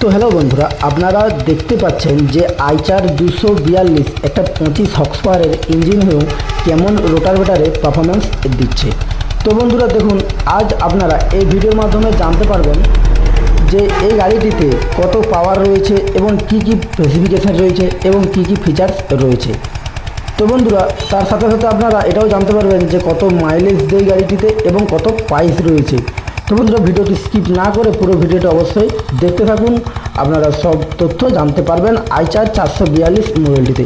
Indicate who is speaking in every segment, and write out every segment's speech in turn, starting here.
Speaker 1: তো হ্যালো বন্ধুরা, আপনারা দেখতে পাচ্ছেন যে আইচার দুশো বিয়াল্লিশ একটা পঁচিশ হক্স পাওয়ারের ইঞ্জিন হয়েও কেমন রোটারভেটারে পারফরমেন্স দিচ্ছে। তো বন্ধুরা দেখুন, আজ আপনারা এই ভিডিওর মাধ্যমে জানতে পারবেন যে এই গাড়িটিতে কত পাওয়ার রয়েছে এবং কি কি স্পেসিফিকেশান রয়েছে এবং কি কি ফিচার্স রয়েছে। তো বন্ধুরা, তার সাথে সাথে আপনারা এটাও জানতে পারবেন যে কত মাইলেজ দেয় গাড়িটিতে এবং কত প্রাইস রয়েছে। তো বন্ধুরা ভিডিওটি স্কিপ না করে পুরো ভিডিওটা অবশ্যই দেখতে থাকুন। আপনারা সব তথ্য জানতে পারবেন আইচার চারশো বিয়াল্লিশ মডেলটিতে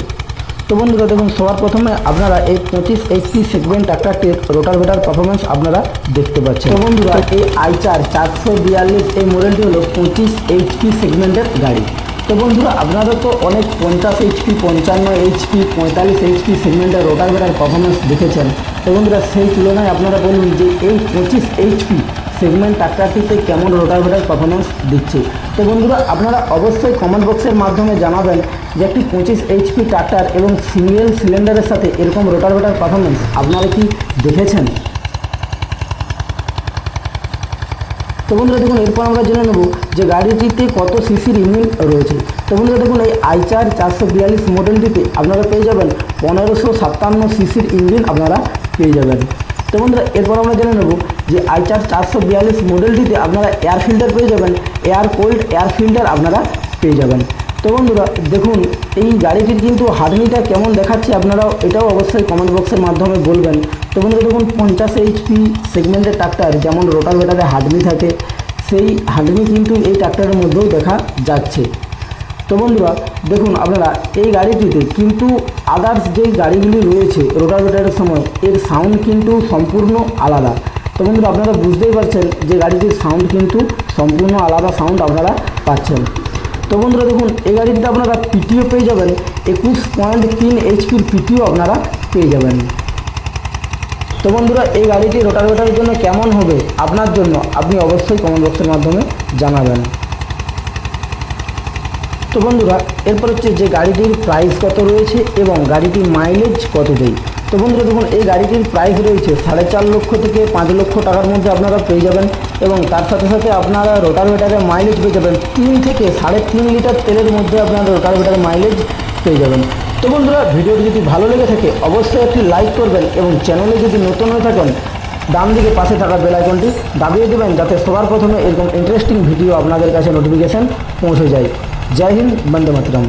Speaker 1: তো বন্ধুরা দেখুন সবার প্রথমে আপনারা এই পঁচিশ এইচপি সেগমেন্ট একটা রোটার ভেটার পারফরমেন্স আপনারা দেখতে পাচ্ছেন। তো বন্ধুরা এই আইচার চারশো বিয়াল্লিশ এই মডেলটি হলো পঁচিশ এইচপি সেগমেন্টের গাড়ি। তো বন্ধুরা আপনারা তো অনেক পঞ্চাশ এইচপি পঞ্চান্ন এইচপি পঁয়তাল্লিশ এইচপি সেগমেন্টের রোটার ভেটার পারফরমেন্স দেখেছেন। তো বন্ধুরা, সেই তুলনায় আপনারা বলুন যে এই পঁচিশ এইচপি সেগমেন্ট ট্রাক্টরটিতে কেমন রোটার ভেটার পারফরমেন্স দিচ্ছে? তো বন্ধুরা, আপনারা অবশ্যই কমেন্ট বক্সের মাধ্যমে জানাবেন যে একটি পঁচিশ এইচপি ট্রাক্টর এবং সিঙ্গেল সিলিন্ডারের সাথে এরকম রোটার ভেটার পারফরমেন্স আপনারা কি দেখেছেন? তো বন্ধুরা দেখুন, এরপর আমরা জেনে নেব যে গাড়িটিতে কত সিসির ইঞ্জিন রয়েছে। তো বন্ধুরা দেখুন, এই আইচার চারশো বিয়াল্লিশ মডেলটিতে আপনারা পেয়ে যাবেন পনেরোশো সাতান্ন সিসির ইঞ্জিন আপনারা পেয়ে যাবেন। তো বন্ধুরা, এরপর আমরা জেনে নেব যে আইচার চারশো বিয়াল্লিশ মডেলটিতে আপনারা এয়ার ফিল্টার পেয়ে যাবেন এয়ার কোল্ড এয়ার ফিল্টার আপনারা পেয়ে যাবেন। তো বন্ধুরা, দেখুন, এই গাড়িটির কিন্তু হার্ডনিটা কেমন দেখাচ্ছে আপনারাও এটাও অবশ্যই কমেন্ট বক্সের মাধ্যমে বলবেন। তো বন্ধুরা দেখুন পঞ্চাশ এইচপি সেগমেন্টের ট্রাক্টর যেমন রোটার ভেটারে হার্ডনি থাকে, সেই হার্ডনি কিন্তু এই ট্রাক্টরের মধ্যেও দেখা যাচ্ছে। তো বন্ধুরা দেখুন আপনারা, এই গাড়িটিতে কিন্তু আদার্স যেই গাড়িগুলি রয়েছে রোটাভেটারের সময়, এর সাউন্ড কিন্তু সম্পূর্ণ আলাদা। তো বন্ধুরা, আপনারা বুঝতেই পারছেন যে গাড়িটির সাউন্ড কিন্তু সম্পূর্ণ আলাদা সাউন্ড আপনারা পাচ্ছেন। তো বন্ধুরা, দেখুন, এই গাড়িটিতে আপনারা পিটিও পেয়ে যাবেন, একুশ পয়েন্ট তিন এইচপির পিটিও আপনারা পেয়ে যাবেন। তো বন্ধুরা, এই গাড়িটি রোটাভেটারের জন্য কেমন হবে আপনার জন্য আপনি অবশ্যই কমেন্ট বক্সের মাধ্যমে জানাবেন। তো বন্ধুরা, এরপর হচ্ছে যে গাড়িটির প্রাইস কত রয়েছে এবং গাড়িটির মাইলেজ কত দেয় তো বন্ধুরা, দেখুন, এই গাড়িটির প্রাইস রয়েছে সাড়ে চার লক্ষ থেকে পাঁচ লক্ষ টাকার মধ্যে আপনারা পেয়ে যাবেন এবং তার সাথে সাথে আপনারা রোটারভেটারের মাইলেজ পেয়ে যাবেন তিন থেকে সাড়ে তিন লিটার তেলের মধ্যে আপনারা রোটার রোটারভেটারের মাইলেজ পেয়ে যাবেন। তো বন্ধুরা, ভিডিওটি যদি ভালো লেগে থাকে, অবশ্যই একটি লাইক করবেন এবং চ্যানেলে যদি নতুন হয়ে থাকেন, ডান দিকে পাশে থাকা বেল আইকনটি দাবিয়ে দেবেন, যাতে সবার প্রথমে এরকম ইন্টারেস্টিং ভিডিও আপনাদের কাছে নোটিফিকেশান পৌঁছে যায়। জয় হিন্দ, বন্দে মাতরম।